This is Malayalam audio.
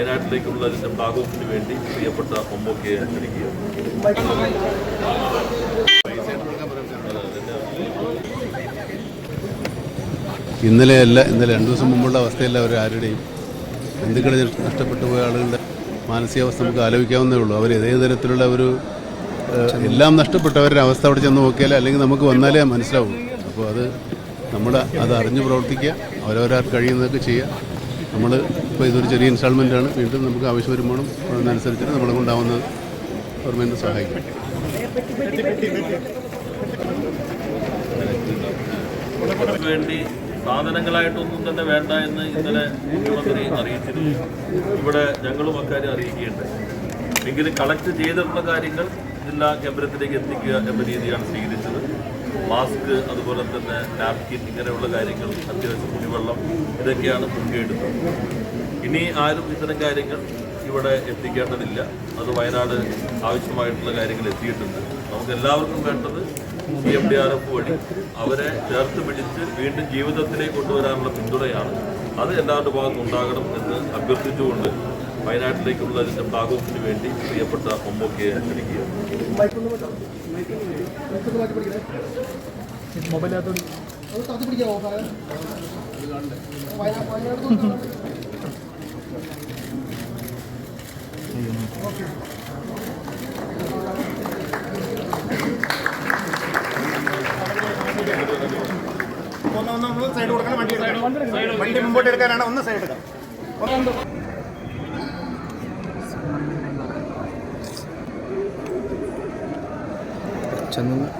വയനാട്ടിലേക്കുള്ള ഇതിന്റെ ഭാഗത്തിന് വേണ്ടി പ്രിയപ്പെട്ട മമ്മൂക്കയെ അനുസരിക്കുക ഇന്നലെ അല്ല ഇന്നലെ രണ്ടു ദിവസം മുമ്പുള്ള അവസ്ഥയല്ല അവർ ആരുടെയും ബന്ധുക്കളെ നഷ്ടപ്പെട്ടു പോയ ആളുകളുടെ മാനസികാവസ്ഥ നമുക്ക് ആലോചിക്കാവുന്നേ ഉള്ളൂ. അവർ ഏതേ തരത്തിലുള്ള ഒരു എല്ലാം നഷ്ടപ്പെട്ടവരുടെ അവസ്ഥ അവിടെ ചെന്ന് നോക്കിയാലേ അല്ലെങ്കിൽ നമുക്ക് വന്നാലേ മനസ്സിലാവും. അപ്പോൾ അത് നമ്മൾ അത് അറിഞ്ഞു പ്രവർത്തിക്കുക അവരവരാർ കഴിയുന്നതൊക്കെ ചെയ്യുക. നമ്മൾ ഇപ്പോൾ ഇതൊരു ചെറിയ ഇൻസ്റ്റാൾമെന്റ് ആണ്. വീണ്ടും നമുക്ക് ആവശ്യം വരുമ്പോഴും അതിനനുസരിച്ചിട്ട് നമ്മളെ കൊണ്ടാവുന്ന ഗവൺമെന്റ് സഹായിക്കും. വേണ്ടി സാധനങ്ങളായിട്ടൊന്നും തന്നെ വേണ്ട എന്ന് ഇന്നലെ മുഖ്യമന്ത്രി അറിയിച്ചിരുന്നു. ഇവിടെ ഞങ്ങളും അക്കാര്യം അറിയിക്കുകയുണ്ട്. എങ്കിലും കളക്ട് ചെയ്തിട്ടുള്ള കാര്യങ്ങൾ ജില്ലാ കേന്ദ്രത്തിലേക്ക് എത്തിക്കുക എന്ന രീതിയാണ് സ്വീകരിച്ചത്. മാസ്ക് അതുപോലെ തന്നെ നാപ്കിൻ ഇങ്ങനെയുള്ള കാര്യങ്ങൾ അത്യാവശ്യം കുടിവെള്ളം ഇതൊക്കെയാണ് മുൻകൈയെടുത്തത് ഇനി ആരും ഇത്തരം കാര്യങ്ങൾ ഇവിടെ എത്തിക്കേണ്ടതില്ല. അത് വയനാട് ആവശ്യമായിട്ടുള്ള കാര്യങ്ങൾ എത്തിയിട്ടുണ്ട്. നമുക്ക് എല്ലാവർക്കും വേണ്ടത് C M D R F വഴി അവരെ ചേർത്ത് പിടിച്ച് വീണ്ടും ജീവിതത്തിലേക്ക് കൊണ്ടുവരാനുള്ള പിന്തുണയാണ്. അത് എല്ലാവരുടെ ഭാഗത്തും ഉണ്ടാകണം എന്ന് അഭ്യർത്ഥിച്ചുകൊണ്ട് വയനാട്ടിലേക്കുള്ള ഇതിന്റെ ഭാഗത്തിന് വേണ്ടി പ്രിയപ്പെട്ട മമ്മൂക്കയെ ക്ഷണിക്കുക ഒന്ന് ഒന്ന് ഒന്ന് സൈഡ് കൊടുക്കണം വണ്ടി സൈഡ് വണ്ടി മുമ്പോട്ട് എടുക്കാനാണ് ഒന്ന് സൈഡ് എടുക്കാം. 저는